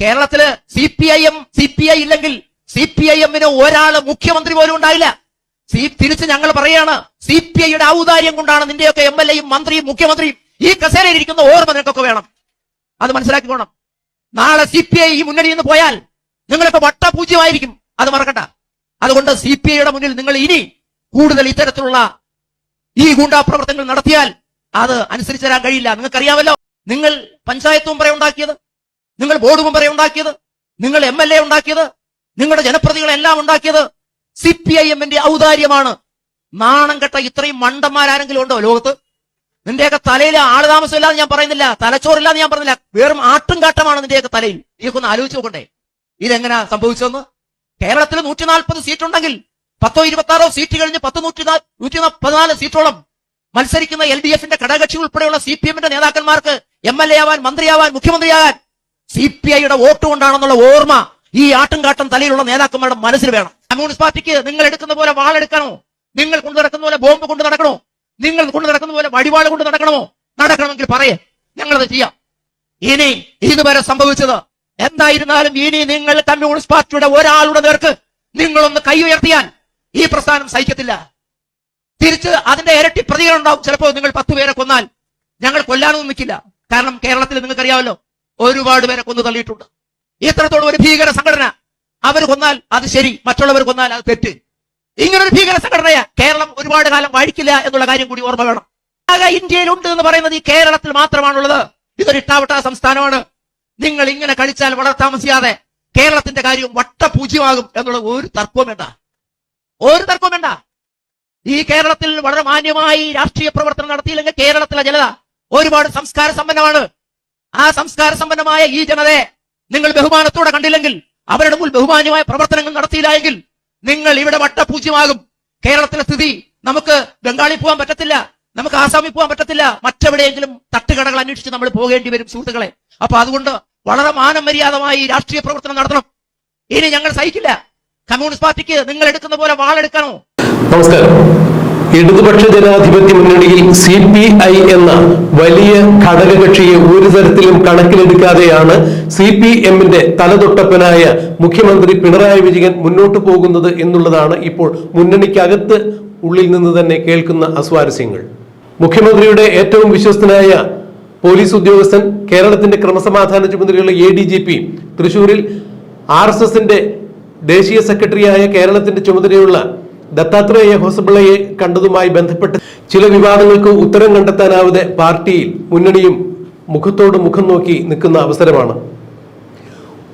കേരളത്തിൽ C P I M C P I ഇല്ലെങ്കിൽ C P I എമ്മിന് ഒരാൾ മുഖ്യമന്ത്രി പോലും ഉണ്ടായില്ല. സി തിരിച്ച് ഞങ്ങൾ പറയാണ് സി പി ഐയുടെ ഔദാര്യം കൊണ്ടാണ് നിന്റെയൊക്കെ എം എൽ എയും മന്ത്രിയും മുഖ്യമന്ത്രിയും ഈ കസേരയിൽ ഇരിക്കുന്ന ഓർമ്മ നിനക്കൊക്കെ വേണം. അത് മനസ്സിലാക്കിക്കോണം. നാളെ സി പി ഐ ഈ മുന്നണിയിൽ നിന്ന് പോയാൽ നിങ്ങളൊക്കെ വട്ടപൂജ്യമായിരിക്കും. അത് മറക്കണ്ട. അതുകൊണ്ട് സി പി ഐയുടെ മുന്നിൽ നിങ്ങൾ ഇനി കൂടുതൽ ഇത്തരത്തിലുള്ള ഈ ഗൂണ്ടാ പ്രവർത്തനങ്ങൾ നടത്തിയാൽ അത് അനുസരിച്ചു തരാൻ കഴിയില്ല. നിങ്ങൾക്കറിയാമല്ലോ നിങ്ങൾ പഞ്ചായത്തും പറയുണ്ടാക്കിയത് നിങ്ങൾ ബോർഡ് മെമ്പറെ ഉണ്ടാക്കിയത് നിങ്ങൾ എം എൽ എ ഉണ്ടാക്കിയത് നിങ്ങളുടെ ജനപ്രതികളെല്ലാം ഉണ്ടാക്കിയത് സി പി ഐ എമ്മിന്റെ ഔദാര്യമാണ്. നാണം കെട്ട ഇത്രയും മണ്ടന്മാരാരെങ്കിലും ഉണ്ടോ ലോകത്ത്? നിന്റെയൊക്കെ തലയിൽ ആൾ താമസമില്ലാന്ന് ഞാൻ പറയുന്നില്ല തലച്ചോറില്ലാന്ന് ഞാൻ പറഞ്ഞില്ല വെറും ആട്ടും കാട്ടമാണ് നിന്റെയൊക്കെ തലയിൽ. ഇതൊക്കെ ആലോചിച്ച് നോക്കണ്ടേ? ഇതെങ്ങനെയാ സംഭവിച്ചതെന്ന്? കേരളത്തിൽ നൂറ്റി നാൽപ്പത് സീറ്റ് ഉണ്ടെങ്കിൽ പത്തോ ഇരുപത്തി ആറോ സീറ്റ് കഴിഞ്ഞ് പത്ത് നൂറ്റി നൂറ്റി പതിനാല് സീറ്റോളം മത്സരിക്കുന്ന എൽ ഡി എഫിന്റെ ഘടകകക്ഷി ഉൾപ്പെടെയുള്ള സി പി എമ്മിന്റെ നേതാക്കന്മാർക്ക് എം എൽ എ ആവാൻ മന്ത്രിയാവാൻ മുഖ്യമന്ത്രിയാകാൻ സി പി ഐയുടെ വോട്ട് കൊണ്ടാണെന്നുള്ള ഓർമ്മ ഈ ആട്ടും കാട്ടും തലയിലുള്ള നേതാക്കന്മാരുടെ മനസ്സിൽ വേണം. കമ്മ്യൂണിസ്റ്റ് പാർട്ടിക്ക് നിങ്ങൾ എടുക്കുന്ന പോലെ വാളെടുക്കണോ നിങ്ങൾ കൊണ്ടു നടക്കുന്ന പോലെ ബോംബ് കൊണ്ട് നടക്കണോ? നിങ്ങൾ കൊണ്ടു നടക്കുന്ന പോലെ വടിവാൾ കൊണ്ട് നടക്കണമോ? നടക്കണമെങ്കിൽ പറയേ. ഞങ്ങളത് ചെയ്യാം. ഇനി ഇതുവരെ സംഭവിച്ചത് എന്തായിരുന്നാലും ഇനി നിങ്ങൾ കമ്മ്യൂണിസ്റ്റ് പാർട്ടിയുടെ ഒരാളുടെ നേർക്ക് നിങ്ങളൊന്ന് കൈ ഉയർത്തിയാൽ ഈ പ്രസ്ഥാനം സഹിക്കത്തില്ല. തിരിച്ച് അതിന്റെ ഇരട്ടി പ്രതികരണം ഉണ്ടാവും ചിലപ്പോൾ നിങ്ങൾ പത്ത് പേരെ കൊന്നാൽ ഞങ്ങൾ കൊല്ലാനൊന്നും നിൽക്കില്ല. കാരണം കേരളത്തിൽ നിങ്ങൾക്കറിയാമല്ലോ ഒരുപാട് പേരെ കൊന്നു തള്ളിയിട്ടുണ്ട്. ഇത്രത്തോളം ഒരു ഭീകര സംഘടന? അവർ കൊന്നാൽ അത് ശരി മറ്റുള്ളവർ കൊന്നാൽ അത് തെറ്റ്. ഇങ്ങനെ ഒരു ഭീകര സംഘടനയാ കേരളം ഒരുപാട് കാലം വാഴിക്കില്ല എന്നുള്ള കാര്യം കൂടി ഓർമ്മ വേണം. ഇന്ത്യയിലുണ്ട് എന്ന് പറയുന്നത് ഈ കേരളത്തിൽ മാത്രമാണുള്ളത്. ഇതൊരു ഇട്ടാവട്ട സംസ്ഥാനമാണ്. നിങ്ങൾ ഇങ്ങനെ കളിച്ചാൽ വളരെ താമസിയാതെ കേരളത്തിന്റെ കാര്യം വട്ടപൂജ്യമാകും എന്നുള്ള ഒരു തർക്കവും വേണ്ട. ഒരു തർക്കവും വേണ്ട. ഈ കേരളത്തിൽ വളരെ മാന്യമായി രാഷ്ട്രീയ പ്രവർത്തനം നടത്തിയില്ലെങ്കിൽ കേരളത്തിലെ ജനത ഒരുപാട് സംസ്കാര സമ്പന്നമാണ്. ആ സംസ്കാര സമ്പന്നമായ ഈ ജനതയെ നിങ്ങൾ ബഹുമാനത്തോടെ കണ്ടില്ലെങ്കിൽ അവരുടെ മുൻ ബഹുമാന്യമായ പ്രവർത്തനങ്ങൾ നടത്തിയില്ല എങ്കിൽ നിങ്ങൾ ഇവിടെ വട്ടപൂജ്യമാകും. കേരളത്തിലെ സ്ഥിതി നമുക്ക് ബംഗാളിൽ പോകാൻ പറ്റത്തില്ല നമുക്ക് ആസാമിൽ പോകാൻ പറ്റത്തില്ല മറ്റെവിടെയെങ്കിലും തട്ടുകടകൾ അന്വേഷിച്ച് നമ്മൾ പോകേണ്ടി വരും സുഹൃത്തുക്കളെ. അപ്പൊ അതുകൊണ്ട് വളരെ മാനം മര്യാദമായി രാഷ്ട്രീയ പ്രവർത്തനം നടത്തണം. ഇനി ഞങ്ങൾ സഹിക്കില്ല. കമ്മ്യൂണിസ്റ്റ് പാർട്ടിക്ക് നിങ്ങൾ എടുക്കുന്ന പോലെ വാളെടുക്കണോ? നമസ്കാരം. ഇടതുപക്ഷ ജനാധിപത്യ മുന്നണിയിൽ സി പി ഐ എന്ന വലിയ ഘടകകക്ഷിയെ ഒരു തരത്തിലും കണക്കിലെടുക്കാതെയാണ് സി പി എമ്മിന്റെ തലതൊട്ടപ്പനായ മുഖ്യമന്ത്രി പിണറായി വിജയൻ മുന്നോട്ടു പോകുന്നത് എന്നുള്ളതാണ് ഇപ്പോൾ മുന്നണിക്കകത്ത് ഉള്ളിൽ നിന്ന് തന്നെ കേൾക്കുന്ന അസ്വാരസ്യങ്ങൾ. മുഖ്യമന്ത്രിയുടെ ഏറ്റവും വിശ്വസ്തനായ പോലീസ് ഉദ്യോഗസ്ഥൻ കേരളത്തിന്റെ ക്രമസമാധാന ചുമതലയുള്ള എ ഡി ജി പി തൃശൂരിൽ ആർ എസ് എസിന്റെ ദേശീയ സെക്രട്ടറിയായ കേരളത്തിന്റെ ചുമതലയുള്ള ദത്താത്രേയ ഹോസബിളയെ കണ്ടതുമായി ബന്ധപ്പെട്ട് ചില വിവാദങ്ങൾക്ക് ഉത്തരം കണ്ടെത്താനാവാതെ പാർട്ടിയിൽ മുന്നണിയും മുഖത്തോട് മുഖം നോക്കി നിൽക്കുന്ന അവസരമാണ്.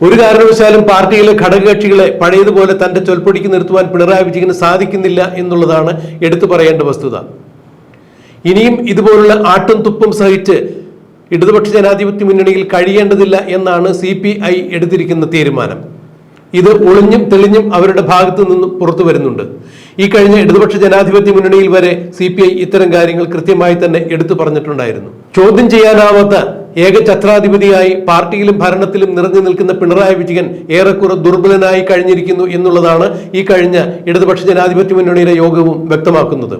ഒരു കാരണവശാലും പാർട്ടിയിലെ ഘടകകക്ഷികളെ പഴയതുപോലെ തന്റെ ചൊൽപ്പൊടിക്ക് നിർത്തുവാൻ പിണറായി വിജയന് സാധിക്കുന്നില്ല എന്നുള്ളതാണ് എടുത്തു പറയേണ്ട വസ്തുത. ഇനിയും ഇതുപോലുള്ള ആട്ടും തുപ്പും സഹിച്ച് ഇടതുപക്ഷ ജനാധിപത്യ മുന്നണിയിൽ കഴിയേണ്ടതില്ല എന്നാണ് സി പി ഐ എടുത്തിരിക്കുന്ന തീരുമാനം. ഇത് ഒളിഞ്ഞും തെളിഞ്ഞും അവരുടെ ഭാഗത്തു നിന്നും പുറത്തു വരുന്നുണ്ട്. ഈ കഴിഞ്ഞ ഇടതുപക്ഷ ജനാധിപത്യ മുന്നണിയിൽ വരെ സി പി ഐ ഇത്തരം കാര്യങ്ങൾ കൃത്യമായി തന്നെ എടുത്തു പറഞ്ഞിട്ടുണ്ടായിരുന്നു. ചോദ്യം ചെയ്യാനാവാത്ത ഏക ഛത്രാധിപതിയായി പാർട്ടിയിലും ഭരണത്തിലും നിറഞ്ഞു നിൽക്കുന്ന പിണറായി വിജയൻ ഏറെക്കുറെ ദുർബലനായി കഴിഞ്ഞിരിക്കുന്നു എന്നുള്ളതാണ് ഈ കഴിഞ്ഞ ഇടതുപക്ഷ ജനാധിപത്യ മുന്നണിയിലെ യോഗവും വ്യക്തമാക്കുന്നത്.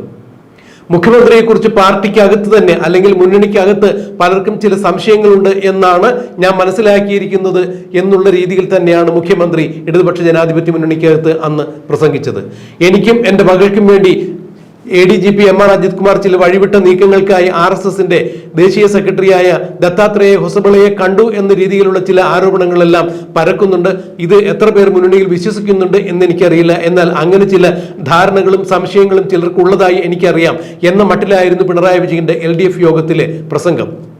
മുഖ്യമന്ത്രിയെക്കുറിച്ച് പാർട്ടിക്കകത്ത് തന്നെ അല്ലെങ്കിൽ മുന്നണിക്കകത്ത് പലർക്കും ചില സംശയങ്ങളുണ്ട് എന്നാണ് ഞാൻ മനസ്സിലാക്കിയിരിക്കുന്നത് എന്നുള്ള രീതിയിൽ തന്നെയാണ് മുഖ്യമന്ത്രി ഇടതുപക്ഷ ജനാധിപത്യ മുന്നണിക്കകത്ത് അന്ന് പ്രസംഗിച്ചത്. എനിക്കും എന്റെ മകൾക്കും വേണ്ടി A D G P M R Ajith Kumar ചില വഴിവിട്ട നീക്കങ്ങൾക്കായി ആർ എസ് എസിന്റെ ദേശീയ സെക്രട്ടറിയായ ദത്താത്രേയ ഹൊസബിളയെ കണ്ടു എന്ന രീതിയിലുള്ള ചില ആരോപണങ്ങളെല്ലാം പരക്കുന്നുണ്ട്. ഇത് എത്ര പേർ മുന്നണിയിൽ വിശ്വസിക്കുന്നുണ്ട് എന്ന് എനിക്കറിയില്ല എന്നാൽ അങ്ങനെ ചില ധാരണകളും സംശയങ്ങളും ചിലർക്കുള്ളതായി എനിക്കറിയാം എന്ന മട്ടിലായിരുന്നു പിണറായി വിജയന്റെ എൽ യോഗത്തിലെ പ്രസംഗം.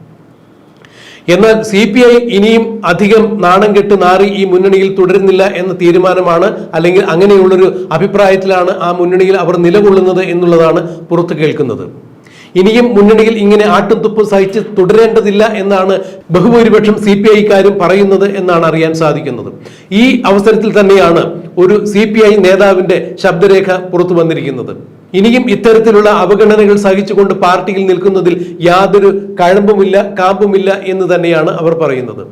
എന്നാൽ സി പി ഐ ഇനിയും അധികം നാണം കെട്ട് നാറി ഈ മുന്നണിയിൽ തുടരുന്നില്ല എന്ന തീരുമാനമാണ് അല്ലെങ്കിൽ അങ്ങനെയുള്ളൊരു അഭിപ്രായത്തിലാണ് ആ മുന്നണിയിൽ അവർ നിലകൊള്ളുന്നത് എന്നുള്ളതാണ് പുറത്തു കേൾക്കുന്നത്. ഇനിയും മുന്നണിയിൽ ഇങ്ങനെ ആട്ടും തുപ്പും സഹിച്ച് തുടരേണ്ടതില്ല എന്നാണ് ബഹുഭൂരിപക്ഷം സി പി ഐക്കാരും പറയുന്നത് എന്നാണ് അറിയാൻ സാധിക്കുന്നത്. ഈ അവസരത്തിൽ തന്നെയാണ് ഒരു സി പി ഐ നേതാവിന്റെ ശബ്ദരേഖ പുറത്തു വന്നിരിക്കുന്നത്. ഇനിയും ഇത്തരത്തിലുള്ള അവഗണനകൾ സഹിച്ചുകൊണ്ട് പാർട്ടിയിൽ നിൽക്കുന്നതിൽ യാതൊരു കഴമ്പുമില്ല കാമ്പുമില്ല എന്ന് തന്നെയാണ് അവർ പറയുന്നത്.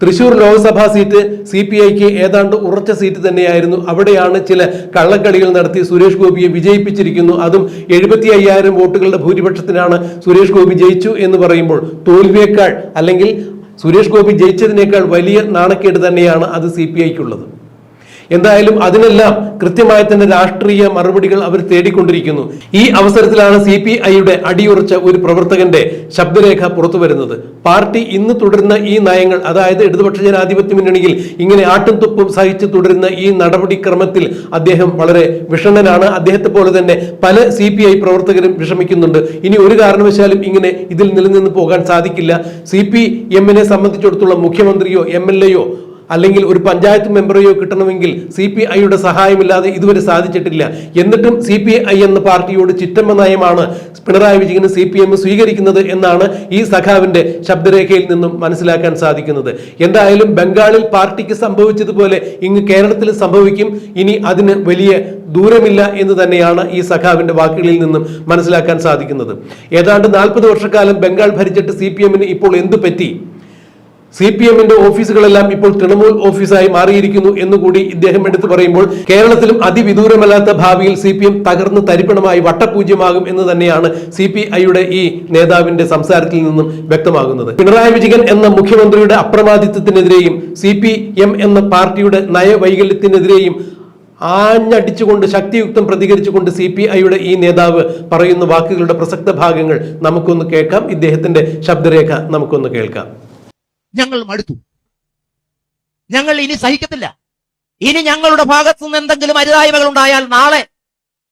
Thrissur Lok Sabha seat C P ഐക്ക് ഏതാണ്ട് ഉറച്ച സീറ്റ് തന്നെയായിരുന്നു. അവിടെയാണ് ചില കള്ളക്കളികൾ നടത്തി സുരേഷ് ഗോപിയെ വിജയിപ്പിച്ചിരിക്കുന്നു. അതും എഴുപത്തി അയ്യായിരം വോട്ടുകളുടെ ഭൂരിപക്ഷത്തിനാണ് സുരേഷ് ഗോപി ജയിച്ചു എന്ന് പറയുമ്പോൾ തോൽവിയേക്കാൾ അല്ലെങ്കിൽ സുരേഷ് ഗോപി ജയിച്ചതിനേക്കാൾ വലിയ നാണക്കേട് തന്നെയാണ് അത് സി പി ഐക്കുള്ളത്. എന്തായാലും അതിനെല്ലാം കൃത്യമായ തന്നെ രാഷ്ട്രീയ മറുപടികൾ അവർ തേടിക്കൊണ്ടിരിക്കുന്നു. ഈ അവസരത്തിലാണ് സി പി ഐയുടെ അടിയുറച്ച ഒരു പ്രവർത്തകന്റെ ശബ്ദരേഖ പുറത്തു വരുന്നത്. പാർട്ടി ഇന്ന് തുടരുന്ന ഈ നയങ്ങൾ അതായത് ഇടതുപക്ഷ ജനാധിപത്യ മുന്നണിയിൽ ഇങ്ങനെ ആട്ടും തുപ്പും സഹിച്ച് തുടരുന്ന ഈ നടപടിക്രമത്തിൽ അദ്ദേഹം വളരെ വിഷണ്ണനാണ്. അദ്ദേഹത്തെ പോലെ തന്നെ പല സി പി ഐ പ്രവർത്തകരും വിഷമിക്കുന്നുണ്ട്. ഇനി ഒരു കാരണവശാലും ഇങ്ങനെ ഇതിൽ നിലനിന്ന് പോകാൻ സാധിക്കില്ല. സി പി എമ്മിനെ സംബന്ധിച്ചിടത്തോളം മുഖ്യമന്ത്രിയോ എം എൽ എയോ അല്ലെങ്കിൽ ഒരു പഞ്ചായത്ത് മെമ്പറെയോ കിട്ടണമെങ്കിൽ സി പി ഐയുടെ സഹായമില്ലാതെ ഇതുവരെ സാധിച്ചിട്ടില്ല. എന്നിട്ടും സി പി ഐ എന്ന പാർട്ടിയോട് ചിറ്റമ്മ നയമാണ് പിണറായി വിജയന് സി പി എം സ്വീകരിക്കുന്നത് എന്നാണ് ഈ സഖാവിന്റെ ശബ്ദരേഖയിൽ നിന്നും മനസ്സിലാക്കാൻ സാധിക്കുന്നത്. എന്തായാലും ബംഗാളിൽ പാർട്ടിക്ക് സംഭവിച്ചതുപോലെ ഇങ്ങ് കേരളത്തിൽ സംഭവിക്കും. ഇനി അതിന് വലിയ ദൂരമില്ല എന്ന് തന്നെയാണ് ഈ സഖാവിന്റെ വാക്കുകളിൽ നിന്നും മനസ്സിലാക്കാൻ സാധിക്കുന്നത്. ഏതാണ്ട് നാൽപ്പത് വർഷക്കാലം ബംഗാൾ ഭരിച്ചിട്ട് സി ഇപ്പോൾ എന്തു പറ്റി? സി പി എമ്മിന്റെ ഓഫീസുകളെല്ലാം ഇപ്പോൾ തൃണമൂൽ ഓഫീസായി മാറിയിരിക്കുന്നു എന്നുകൂടി ഇദ്ദേഹം എടുത്തു പറയുമ്പോൾ കേരളത്തിലും അതിവിദൂരമല്ലാത്ത ഭാവിയിൽ സി പി എം തകർന്ന് തരിപ്പണമായി വട്ടപൂജ്യമാകും എന്ന് തന്നെയാണ് സി പി ഐയുടെ ഈ നേതാവിന്റെ സംസാരത്തിൽ നിന്നും വ്യക്തമാകുന്നത്. പിണറായി വിജയൻ എന്ന മുഖ്യമന്ത്രിയുടെ അപ്രമാദിത്വത്തിനെതിരെയും സി പി എം എന്ന പാർട്ടിയുടെ നയവൈകല്യത്തിനെതിരെയും ആഞ്ഞടിച്ചുകൊണ്ട് ശക്തിയുക്തം പ്രതികരിച്ചുകൊണ്ട് സി പി ഐയുടെ ഈ നേതാവ് പറയുന്ന വാക്കുകളുടെ പ്രസക്ത ഭാഗങ്ങൾ നമുക്കൊന്ന് കേൾക്കാം. ഇദ്ദേഹത്തിന്റെ ശബ്ദരേഖ നമുക്കൊന്ന് കേൾക്കാം. ഞങ്ങൾ മടുത്തു ഞങ്ങൾ ഇനി സഹിക്കത്തില്ല. ഇനി ഞങ്ങളുടെ ഭാഗത്തു നിന്ന് എന്തെങ്കിലും അരുതായ്മകൾ ഉണ്ടായാൽ നാളെ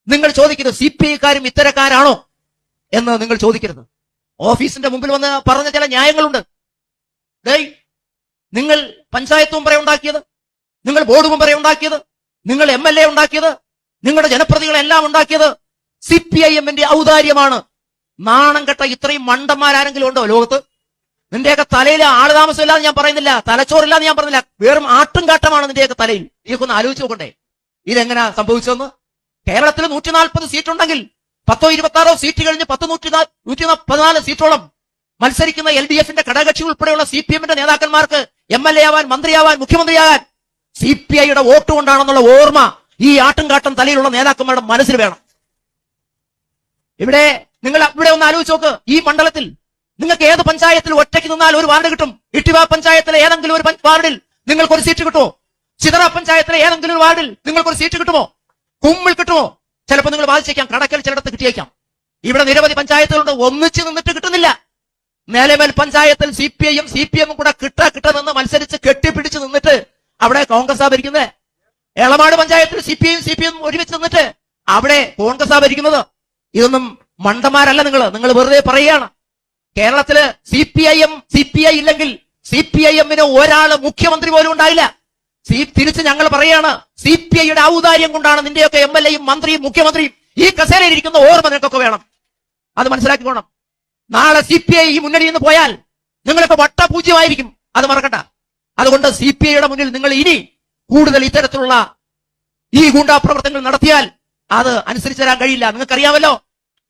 നിങ്ങൾ ചോദിക്കരുത് സി പി ഐക്കാരും ഇത്തരക്കാരാണോ എന്ന് നിങ്ങൾ ചോദിക്കരുത്. ഓഫീസിന്റെ മുമ്പിൽ വന്ന് പറഞ്ഞ ചില ന്യായങ്ങളുണ്ട്. ഡേയ് നിങ്ങൾ പഞ്ചായത്ത് മെമ്പറെ ഉണ്ടാക്കിയത് നിങ്ങൾ ബോർഡ് മെമ്പറെ ഉണ്ടാക്കിയത് നിങ്ങൾ എം എൽ എ ഉണ്ടാക്കിയത് നിങ്ങളുടെ ജനപ്രതികളെല്ലാം ഉണ്ടാക്കിയത് സി പി ഐ എമ്മിന്റെ ഔദാര്യമാണ്. നാണം കെട്ട ഇത്രയും മണ്ടന്മാരാരെങ്കിലും ഉണ്ടോ ലോകത്ത്? നിന്റെയൊക്കെ തലയിൽ ആൾ താമസമില്ലാന്ന് ഞാൻ പറയുന്നില്ല. തലച്ചോറില്ലാന്ന് ഞാൻ പറഞ്ഞില്ല വെറും ആട്ടും കാട്ടമാണ് നിന്റെയൊക്കെ തലയിൽ. നീക്കൊന്ന് ആലോചിച്ച് നോക്കണ്ടേ. ഇതെങ്ങനെ സംഭവിച്ചതെന്ന്? കേരളത്തിൽ നൂറ്റി നാൽപ്പത് സീറ്റ് ഉണ്ടെങ്കിൽ പത്തോ ഇരുപത്തി ആറോ സീറ്റ് കഴിഞ്ഞ് പത്ത് നൂറ്റി നൂറ്റി പതിനാല് സീറ്റോളം മത്സരിക്കുന്ന എൽ ഡി എഫിന്റെ ഘടകകക്ഷി ഉൾപ്പെടെയുള്ള സി പി എമ്മിന്റെ നേതാക്കന്മാർക്ക് എം എൽ എ ആവാൻ മന്ത്രിയാവാൻ മുഖ്യമന്ത്രിയാകാൻ സി പി ഐയുടെ വോട്ട് കൊണ്ടാണെന്നുള്ള ഓർമ്മ ഈ ആട്ടും കാട്ടും തലയിലുള്ള നേതാക്കന്മാരുടെ മനസ്സിൽ വേണം. ഇവിടെ നിങ്ങൾ ഇവിടെ ഒന്ന് ആലോചിച്ച് നോക്ക്. ഈ മണ്ഡലത്തിൽ നിങ്ങൾക്ക് ഏത് പഞ്ചായത്തിൽ ഒറ്റയ്ക്ക് നിന്നാൽ ഒരു വാർഡ് കിട്ടും? ഇട്ടിവ പഞ്ചായത്തിലെ ഏതെങ്കിലും ഒരു വാർഡിൽ നിങ്ങൾക്ക് ഒരു സീറ്റ് കിട്ടുമോ? ചിതറ പഞ്ചായത്തിലെ ഏതെങ്കിലും ഒരു വാർഡിൽ നിങ്ങൾക്ക് ഒരു സീറ്റ് കിട്ടുമോ? കുമ്മിൽ കിട്ടുമോ? ചിലപ്പോൾ നിങ്ങൾ വാദിച്ചേക്കാം കടക്കൽ ചിലയിടത്ത് കിട്ടിയേക്കാം. ഇവിടെ നിരവധി പഞ്ചായത്തുകളുണ്ട് ഒന്നിച്ച് നിന്നിട്ട് കിട്ടുന്നില്ല. നിലമേൽ പഞ്ചായത്തിൽ സി പി ഐയും സി പി എമ്മും കൂടെ കിട്ട കിട്ട നിന്ന് മത്സരിച്ച് കെട്ടിപ്പിടിച്ച് നിന്നിട്ട് അവിടെ കോൺഗ്രസ് ആ ഭരിക്കുന്നത് എളമാട് പഞ്ചായത്തിൽ സി പി ഐയും സി പി എം ഒരുമിച്ച് നിന്നിട്ട് അവിടെ കോൺഗ്രസ് ആ ഭരിക്കുന്നത് ഇതൊന്നും മണ്ടന്മാരല്ല നിങ്ങൾ. നിങ്ങൾ വെറുതെ പറയുകയാണ്. കേരളത്തിൽ C P I M C P I ഇല്ലെങ്കിൽ സി പി ഐ എമ്മിന് ഒരാൾ മുഖ്യമന്ത്രി പോലും ഉണ്ടായില്ല. സി തിരിച്ച് ഞങ്ങൾ പറയാണ് സി പി ഐയുടെ ഔദാര്യം കൊണ്ടാണ് നിന്റെയൊക്കെ എം എൽ എയും മന്ത്രിയും മുഖ്യമന്ത്രിയും ഈ കസേരയിൽ ഇരിക്കുന്ന ഓർമ്മ നിനക്കൊക്കെ വേണം. അത് മനസ്സിലാക്കിക്കോണം. നാളെ സി പി ഐ ഈ മുന്നണിയിൽ നിന്ന് പോയാൽ നിങ്ങളൊക്കെ വട്ടപൂജ്യമായിരിക്കും. അത് മറക്കണ്ട. അതുകൊണ്ട് സി പി ഐയുടെ മുന്നിൽ നിങ്ങൾ ഇനി കൂടുതൽ ഇത്തരത്തിലുള്ള ഈ ഗൂണ്ടാ പ്രവർത്തനങ്ങൾ നടത്തിയാൽ അത് അനുസരിച്ച് തരാൻ കഴിയില്ല. നിങ്ങൾക്കറിയാമല്ലോ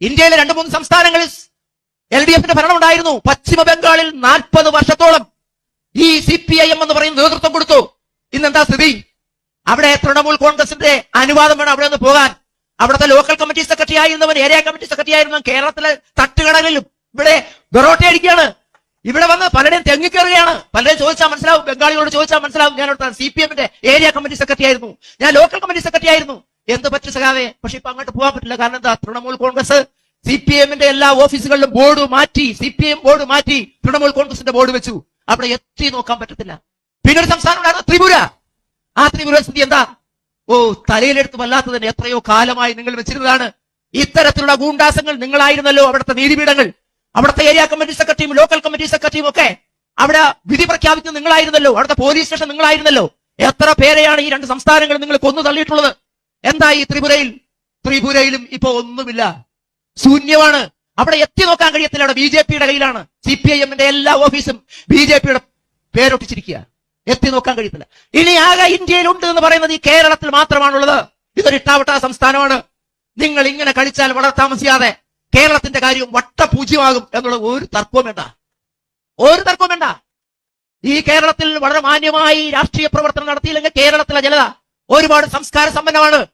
ഇന്ത്യയിലെ രണ്ട് മൂന്ന് സംസ്ഥാനങ്ങളിൽ എൽ ഡി എഫിന്റെ ഭരണം ഉണ്ടായിരുന്നു പശ്ചിമ ബംഗാളിൽ നാൽപ്പത് വർഷത്തോളം ഈ സി പി ഐ എം എന്ന് പറയുന്ന നേതൃത്വം കൊടുത്തു. ഇന്ന് എന്താ സ്ഥിതി? അവിടെ തൃണമൂൽ കോൺഗ്രസിന്റെ അനുവാദം വേണം അവിടെ നിന്ന് പോകാൻ. അവിടുത്തെ ലോക്കൽ കമ്മിറ്റി സെക്രട്ടറി ആയിരുന്നവൻ ഏരിയ കമ്മിറ്റി സെക്രട്ടറി ആയിരുന്നു കേരളത്തിലെ തട്ടുകടകളിലും ഇവിടെ ബെറോട്ട അടിക്കുകയാണ്. ഇവിടെ വന്ന് പലരെയും തെങ്ങിക്കയറുകയാണ് പലരെയും ചോദിച്ചാൽ മനസ്സിലാവും ബംഗാളികളോട് ചോദിച്ചാൽ മനസ്സിലാവും. ഞാൻ അവിടുത്തെ സി പി എമ്മിന്റെ ഏരിയ കമ്മിറ്റി സെക്രട്ടറി ആയിരുന്നു. ഞാൻ ലോക്കൽ കമ്മിറ്റി സെക്രട്ടറി ആയിരുന്നു. എന്ത് പറ്റി സഖാവേ? പക്ഷെ ഇപ്പൊ അങ്ങോട്ട് പോകാൻ പറ്റില്ല. കാരണം എന്താ? തൃണമൂൽ കോൺഗ്രസ് സി പി എമ്മിന്റെ എല്ലാ ഓഫീസുകളിലും ബോർഡ് മാറ്റി സി പി എം ബോർഡ് മാറ്റി തൃണമൂൽ കോൺഗ്രസിന്റെ ബോർഡ് വെച്ചു. അവിടെ എത്തി നോക്കാൻ പറ്റത്തില്ല. പിന്നെ ഒരു സംസ്ഥാനം ത്രിപുര. ആ ത്രിപുര സ്ഥിതി എന്താ? ഓ തലയിലെടുത്ത് വല്ലാത്തതിന് എത്രയോ കാലമായി നിങ്ങൾ വെച്ചിരുന്നതാണ്. ഇത്തരത്തിലുള്ള ഗൂണ്ടാസങ്ങൾ നിങ്ങളായിരുന്നല്ലോ അവിടുത്തെ നീതിപീഠങ്ങൾ. അവിടുത്തെ ഏരിയ കമ്മിറ്റി സെക്രട്ടറിയും ലോക്കൽ കമ്മിറ്റി സെക്രട്ടറിയും ഒക്കെ അവിടെ വിധി പ്രഖ്യാപിച്ചത് നിങ്ങളായിരുന്നല്ലോ. അവിടുത്തെ പോലീസ് സ്റ്റേഷൻ നിങ്ങളായിരുന്നല്ലോ. എത്ര പേരെയാണ് ഈ രണ്ട് സംസ്ഥാനങ്ങൾ നിങ്ങൾ കൊന്നു തള്ളിയിട്ടുള്ളത്? എന്താ ഈ ത്രിപുരയിൽ? ത്രിപുരയിലും ഇപ്പൊ ഒന്നുമില്ല. ശൂന്യമാണ്. അവിടെ എത്തി നോക്കാൻ കഴിയത്തില്ല അവിടെ ബി ജെ പിയുടെ കയ്യിലാണ്. സി പി ഐ എമ്മിന്റെ എല്ലാ ഓഫീസും ബി ജെ പിയുടെ പേരൊട്ടിച്ചിരിക്കുക. എത്തി നോക്കാൻ കഴിയത്തില്ല. ഇനി ആകെ ഇന്ത്യയിലുണ്ട് എന്ന് പറയുന്നത് ഈ കേരളത്തിൽ മാത്രമാണുള്ളത്. ഇതൊരു ഇട്ടാവട്ട സംസ്ഥാനമാണ്. നിങ്ങൾ ഇങ്ങനെ കഴിച്ചാൽ വളരെ താമസിയാതെ കേരളത്തിന്റെ കാര്യം വട്ടപൂജ്യമാകും എന്നുള്ള ഒരു തർക്കവും വേണ്ട. ഒരു തർക്കവും വേണ്ട. ഈ കേരളത്തിൽ വളരെ മാന്യമായി രാഷ്ട്രീയ പ്രവർത്തനം നടത്തിയില്ലെങ്കിൽ കേരളത്തിലെ ജനത ഒരുപാട് സംസ്കാര സമ്പന്നമാണ്.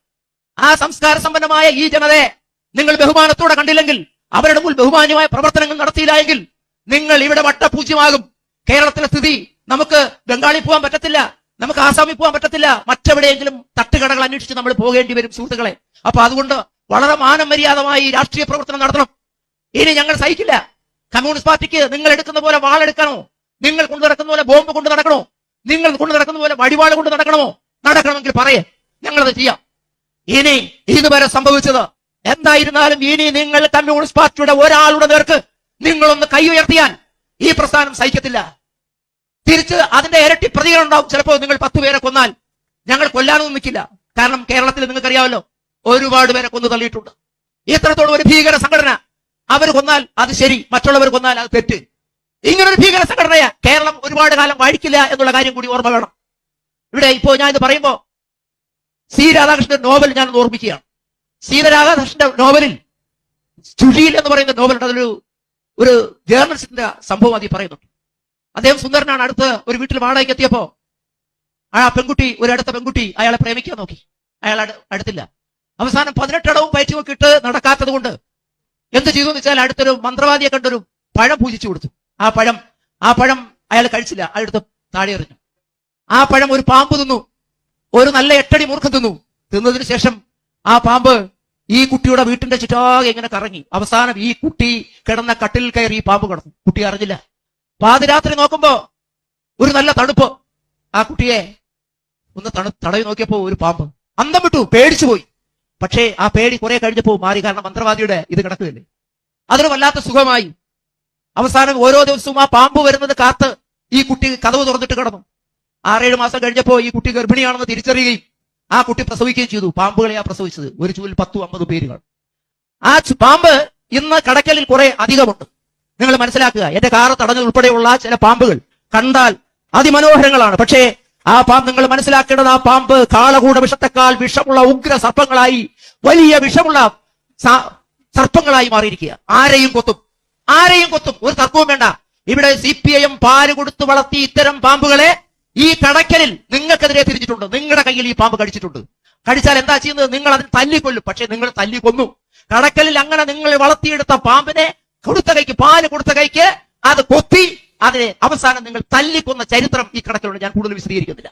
ആ സംസ്കാര സമ്പന്നമായ ഈ ജനതയെ നിങ്ങൾ ബഹുമാനത്തോടെ കണ്ടില്ലെങ്കിൽ അവരുടെ മുൻ ബഹുമാന്യമായ പ്രവർത്തനങ്ങൾ നടത്തിയില്ല എങ്കിൽ നിങ്ങൾ ഇവിടെ വട്ടപൂജ്യമാകും. കേരളത്തിലെ സ്ഥിതി നമുക്ക് ബംഗാളിൽ പോകാൻ പറ്റത്തില്ല നമുക്ക് ആസാമിൽ പോകാൻ പറ്റത്തില്ല മറ്റെവിടെയെങ്കിലും തട്ടുകടകൾ അന്വേഷിച്ച് നമ്മൾ പോകേണ്ടി വരും സുഹൃത്തുക്കളെ. അപ്പൊ അതുകൊണ്ട് വളരെ മാനമര്യാദമായി രാഷ്ട്രീയ പ്രവർത്തനം നടത്തണം. ഇനി ഞങ്ങൾ സഹിക്കില്ല. കമ്മ്യൂണിസ്റ്റ് പാർട്ടിക്ക് നിങ്ങൾ എടുക്കുന്ന പോലെ വാളെടുക്കണോ നിങ്ങൾ കൊണ്ടു നടക്കുന്ന പോലെ ബോംബ് കൊണ്ട് നടക്കണോ? നിങ്ങൾ കൊണ്ടു നടക്കുന്ന പോലെ വടിവാൾ കൊണ്ട് നടക്കണമോ? നടക്കണമെങ്കിൽ പറയേ. ഞങ്ങളത് ചെയ്യാം. ഇനി ഇതുവരെ സംഭവിച്ചത് എന്തായിരുന്നാലും ഇനി നിങ്ങൾ കമ്മ്യൂണിസ്റ്റ് പാർട്ടിയുടെ ഒരാളുടെ നേർക്ക് നിങ്ങളൊന്ന് കൈ ഉയർത്തിയാൽ ഈ പ്രസ്ഥാനം സഹിക്കത്തില്ല. തിരിച്ച് അതിന്റെ ഇരട്ടി പ്രതികരണം ഉണ്ടാവും. ചിലപ്പോൾ നിങ്ങൾ പത്ത് പേരെ കൊന്നാൽ ഞങ്ങൾ കൊല്ലാനൊന്നും നിൽക്കില്ല. കാരണം കേരളത്തിൽ നിങ്ങൾക്കറിയാമല്ലോ ഒരുപാട് പേരെ കൊന്നു തള്ളിയിട്ടുണ്ട്. ഇത്രത്തോളം ഒരു ഭീകര സംഘടന അവർ കൊന്നാൽ അത് ശരി മറ്റുള്ളവർ കൊന്നാൽ അത് തെറ്റ്. ഇങ്ങനെ ഒരു ഭീകര സംഘടനയാ കേരളം ഒരുപാട് കാലം വാഴിക്കില്ല എന്നുള്ള കാര്യം കൂടി ഓർമ്മ വേണം. ഇവിടെ ഇപ്പോ ഞാൻ ഇത് പറയുമ്പോ സി രാധാകൃഷ്ണന്റെ നോവൽ ഞാൻ ഓർമ്മിക്കുകയാണ്. സി രാധാകൃഷ്ണന്റെ നോവലിൽ ചുഴിയിൽ എന്ന് പറയുന്ന നോവലുണ്ട്. അതൊരു ഒരു ജേർണലിസ്റ്റിന്റെ സംഭവം അതി പറയുന്നുണ്ട്. അദ്ദേഹം സുന്ദരനാണ്. അടുത്ത് ഒരു വീട്ടിൽ വാടകയ്ക്ക് എത്തിയപ്പോ ആ പെൺകുട്ടി ഒരു അടുത്ത പെൺകുട്ടി അയാളെ പ്രേമിക്കാൻ നോക്കി. അയാൾ അടുത്തില്ല. അവസാനം പതിനെട്ടടവും പയറ്റി നോക്കിയിട്ട് നടക്കാത്തത് കൊണ്ട് എന്ത് ചെയ്തു എന്ന് വെച്ചാൽ അടുത്തൊരു മന്ത്രവാദിയെ കണ്ടൊരു പഴം പൂജിച്ചു കൊടുത്തു. ആ പഴം ആ പഴം അയാൾ കഴിച്ചില്ല. അയാളെടുത്ത് താഴെ എറിഞ്ഞു. ആ പഴം ഒരു പാമ്പ് തിന്നു. ഒരു നല്ല എട്ടടി മൂർഖം തിന്നു. തിന്നതിന് ശേഷം ആ പാമ്പ് ഈ കുട്ടിയുടെ വീട്ടിന്റെ ചുറ്റാകെ ഇങ്ങനെ കറങ്ങി. അവസാനം ഈ കുട്ടി കിടന്ന കട്ടിൽ കയറി ഈ പാമ്പ് കിടന്നു. കുട്ടി അറിഞ്ഞില്ല. പാതിരാത്രി നോക്കുമ്പോ ഒരു നല്ല തണുപ്പ്. ആ കുട്ടിയെ ഒന്ന് തണു തടവി നോക്കിയപ്പോ ഒരു പാമ്പ്. അന്തം വിട്ടു പേടിച്ചു പോയി. പക്ഷേ ആ പേടി കുറെ കഴിഞ്ഞപ്പോ മാറി. കാരണം മന്ത്രവാദിയുടെ ഇത് കിടക്കുകയല്ലേ. അതിന് വല്ലാത്ത സുഖമായി. അവസാനം ഓരോ ദിവസവും ആ പാമ്പ് വരുന്നത് കാത്ത് ഈ കുട്ടി കഥവ് തുറന്നിട്ട് കിടന്നു. ആറേഴ് മാസം കഴിഞ്ഞപ്പോ ഈ കുട്ടി ഗർഭിണിയാണെന്ന് തിരിച്ചറിയുകയും ആ കുട്ടി പ്രസവിക്കുകയും ചെയ്തു. പാമ്പുകളെയാ പ്രസവിച്ചത്. ഒരു ചൂലിൽ പത്തു അമ്പത് പേരുകൾ. ആ പാമ്പ് ഇന്ന് കടക്കലിൽ കുറെ അധികമുണ്ട്. നിങ്ങൾ മനസ്സിലാക്കുക എന്റെ കാറ് തടഞ്ഞത് ഉൾപ്പെടെയുള്ള ചില പാമ്പുകൾ കണ്ടാൽ അതിമനോഹരങ്ങളാണ്. പക്ഷേ ആ പാമ്പ് നിങ്ങൾ മനസ്സിലാക്കേണ്ടത് ആ പാമ്പ് കാളകൂട വിഷത്തെക്കാൾ വിഷമുള്ള ഉഗ്ര സർപ്പങ്ങളായി വലിയ വിഷമുള്ള സർപ്പങ്ങളായി മാറിയിരിക്കുക. ആരെയും കൊത്തും. ആരെയും കൊത്തും. ഒരു തർക്കവും വേണ്ട. ഇവിടെ സി പി ഐ എം പാൽ കൊടുത്ത് വളർത്തി ഇത്തരം പാമ്പുകളെ ഈ കടക്കലിൽ നിങ്ങൾക്കെതിരെ തിരിച്ചിട്ടുണ്ട് നിങ്ങളുടെ കയ്യിൽ ഈ പാമ്പ് കടിച്ചിട്ടുണ്ട്. കടിച്ചാൽ എന്താ ചെയ്യുന്നത്? നിങ്ങൾ അതിന് തല്ലിക്കൊല്ലും. പക്ഷെ നിങ്ങൾ തല്ലിക്കൊന്നു. കടക്കലിൽ അങ്ങനെ നിങ്ങൾ വളർത്തിയെടുത്ത പാമ്പിനെ കൊടുത്ത കൈക്ക് പാൽ കൊടുത്ത കൈക്ക് അത് കൊത്തി അതിനെ അവസാനം നിങ്ങൾ തല്ലിക്കൊന്ന ചരിത്രം ഈ കടക്കലുണ്ട് ഞാൻ കൂടുതൽ വിശദീകരിക്കുന്നില്ല.